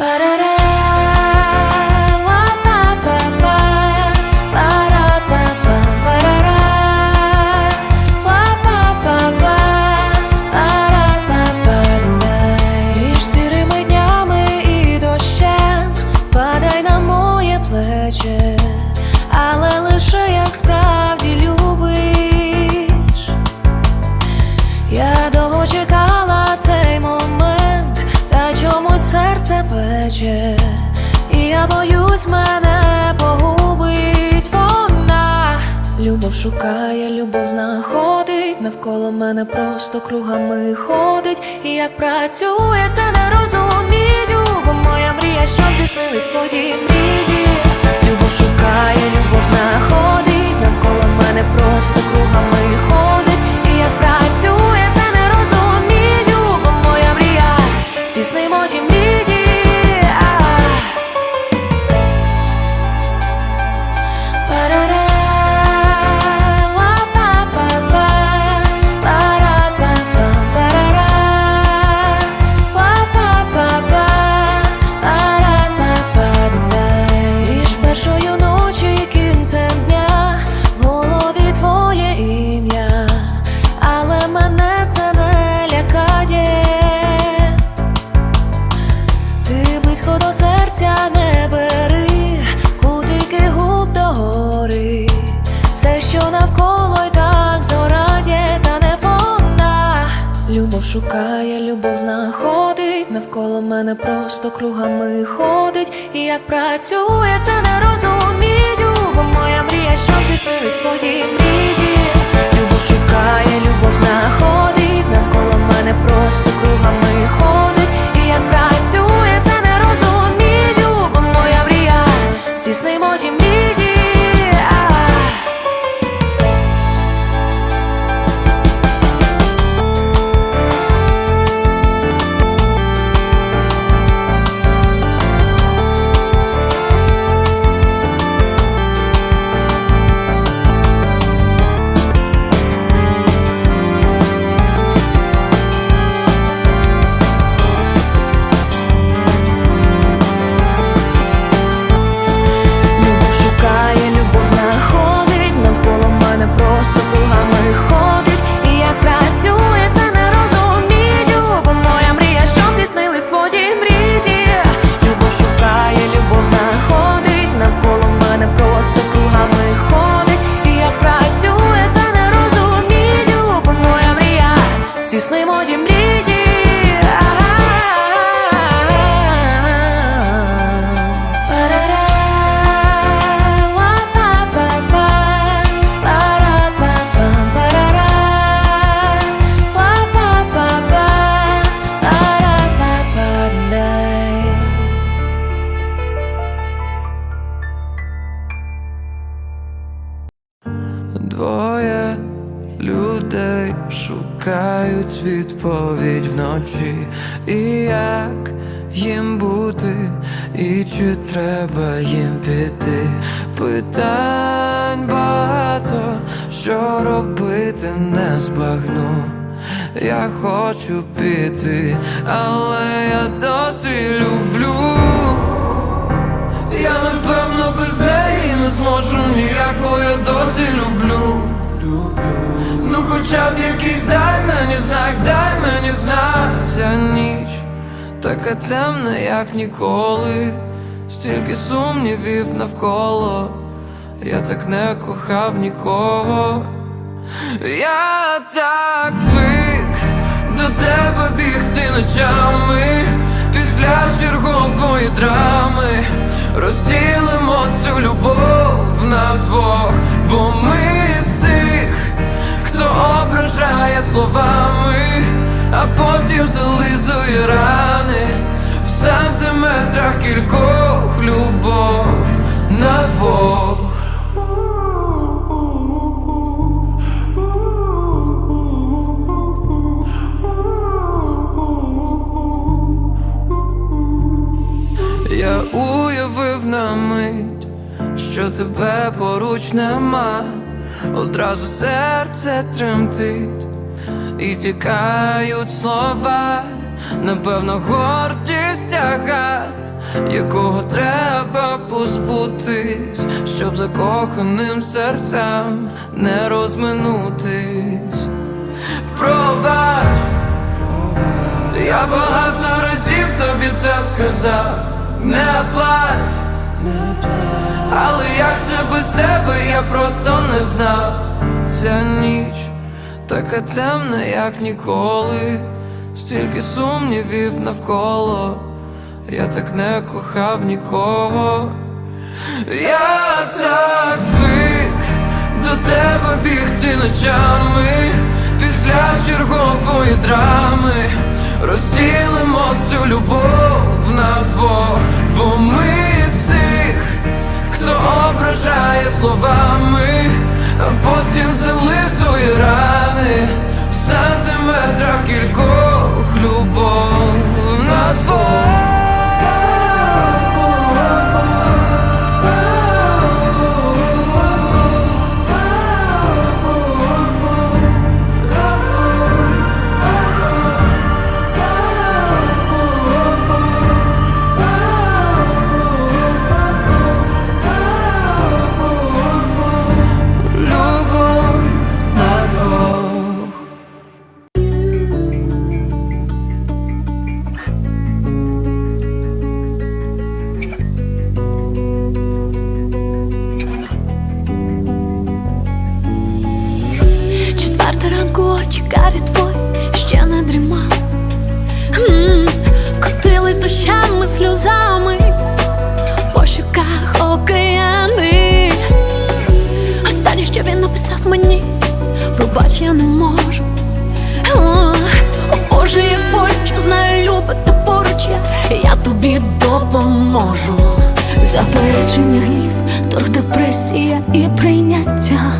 Ba-da-da. Серце пече, і я боюсь, мене погубить вона. Любов шукає, любов знаходить, навколо мене просто кругами ходить. І як працює, це не розумію, бо моя мрія, щоб здійснились твої мрії. Любов шукає, любов знаходить, навколо мене просто кругами ходить. І як працює, шукає, любов знаходить, навколо мене просто кругами ходить. І як працює, це не розумію, бо моя мрія, щоб зіснились твої мрії. Любов шукає, любов знаходить, навколо мене просто Двоє людей шукають відповідь вночі, і як їм бути, і чи треба їм піти? Питань багато, що робити не збагну. Я хочу піти, але я досі люблю. Я напевно без неї не зможу ніяк, бо я досі. Ну хоча б якийсь дай мені знак, дай мені знак Ця ніч така темна, як ніколи. Стільки сумнівів навколо, я так не кохав нікого. Я так звик до тебе бігти ночами після чергової драми. Розділимо цю любов на двох, бо ми словами, а потім зализує рани. В сантиметрах кількох любов на двох. Я уявив на мить, що тебе поруч нема, одразу серце тремтить і тікають слова, напевно, гордість тяга якого треба позбутись, щоб закоханим серцям не розминутись. Пробач, я багато разів тобі це сказав, не плач, але як це без тебе, я просто не знав. Ця ніч така темна, як ніколи, стільки сумнівів навколо, я так не кохав нікого. Я так звик до тебе бігти ночами після чергової драми. Розділимо цю любов на двох, бо ми з тих, хто ображає словами, а потім зализує рани дощами, сльозами по щоках океани. Останнє, що він написав мені, пробач, я не можу. О, Боже, як боляче, знаю, любити поруч я, я тобі допоможу. Заперечення гнів, торг депресія і прийняття.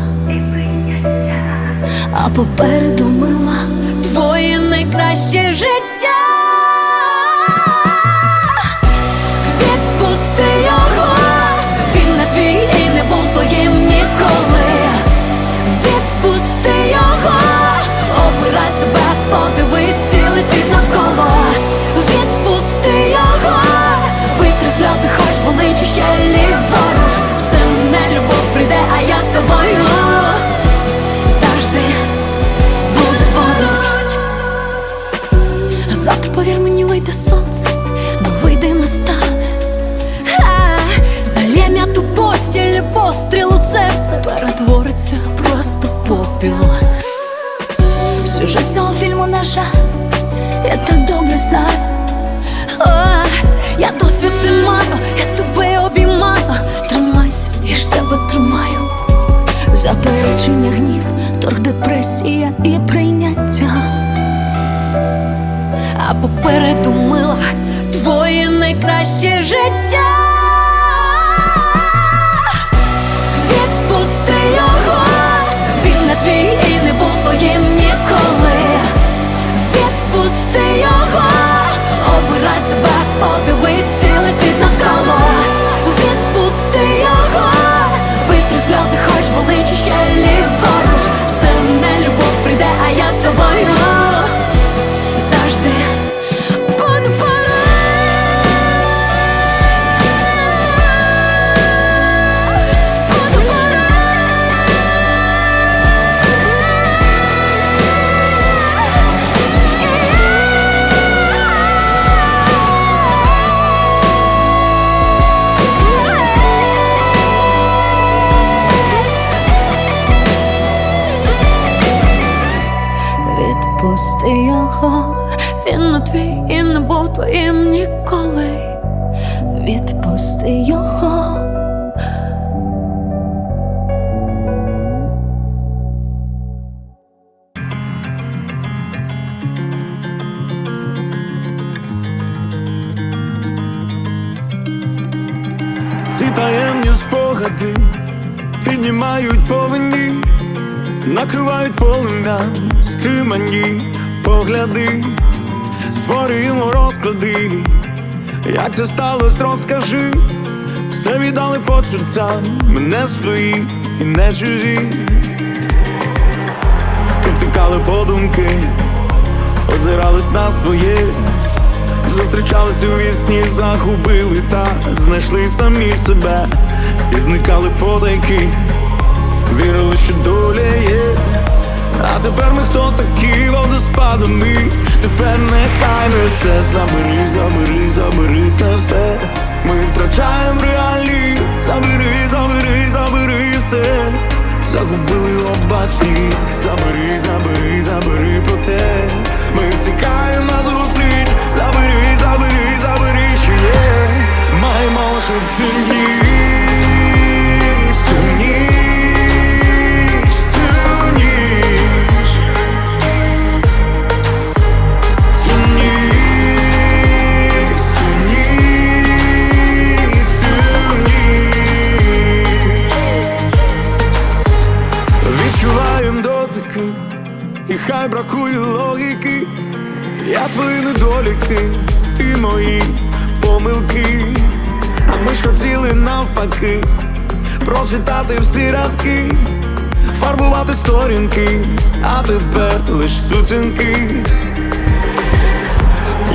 А попереду мила твоє найкраще життя. Повір мені, вийде сонце, но вийде настане. А, ту постіль, постріл у серце перетвориться просто в попіл. Сюжет цього фільму, на жаль, я так добре знаю. О, я досвід це маю, я тебе обіймаю. Тримайся, я ж тебе тримаю. Заперечення гнів, торг депресія і прийняття. Попереду мила твоє найкраще життя. Відпусти його, він не твій і не був твоїм ніколи. Відпусти його. Полум'ям стримані погляди, створюємо розклади. Як це сталося, розкажи, все віддали почуттям, мене свої і не чужі. Підтікали подумки, озирались на своє, Зустрічались у вісні, загубили та знайшли самі себе і зникали потайки, вірили, що доля водоспадами Тепер нехай несе Забери, забери, забери це все. Ми втрачаємо реальність. Забери, забери, забери все. Загубили обачність. Забери, забери, забери проте Ми втікаємо на зустріч. Забери, забери, забери, що є. Маємо лише цю всі рядки, фарбувати сторінки, а тепер лиш сутінки.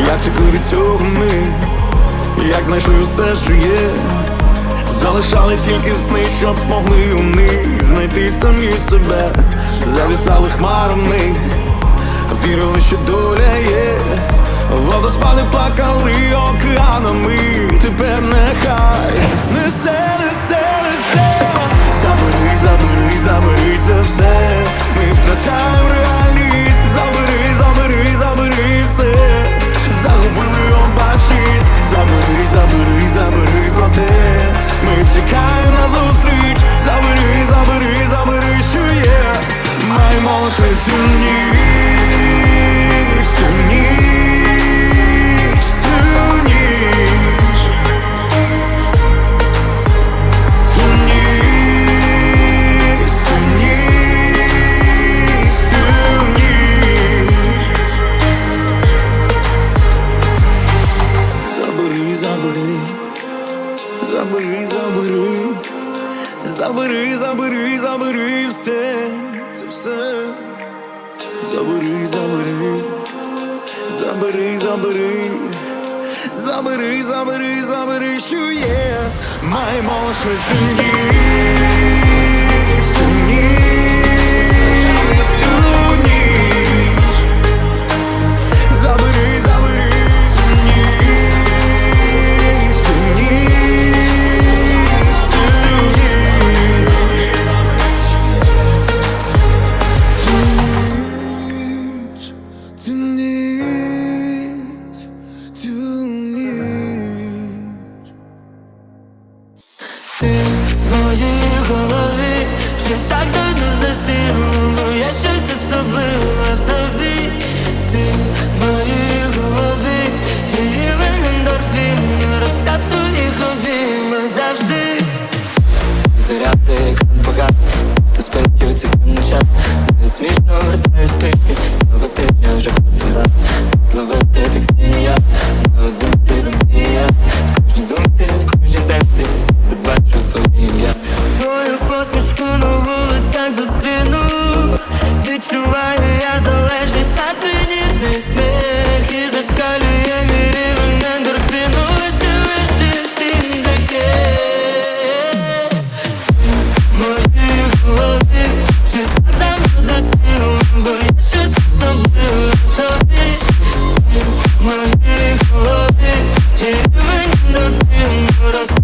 Як текли від цього ми, як знайшли усе, що є. Залишали тільки сни, щоб змогли у них знайти самі себе, завісали хмарами, вірили, що доля є, водоспади плакали океанами, тепер нехай несе, несе, несе, втрачаємо реальність, забери, забери, забери все, загубили обачність, забери, забери, забери проте. Ми втікаємо на зустріч. Забери, забери, забери, що є. Маємо лише цю ніч забери, забери, забери, що є, Смішно вертаю спини Цього тижня вже котра Зловив Even in the film, but I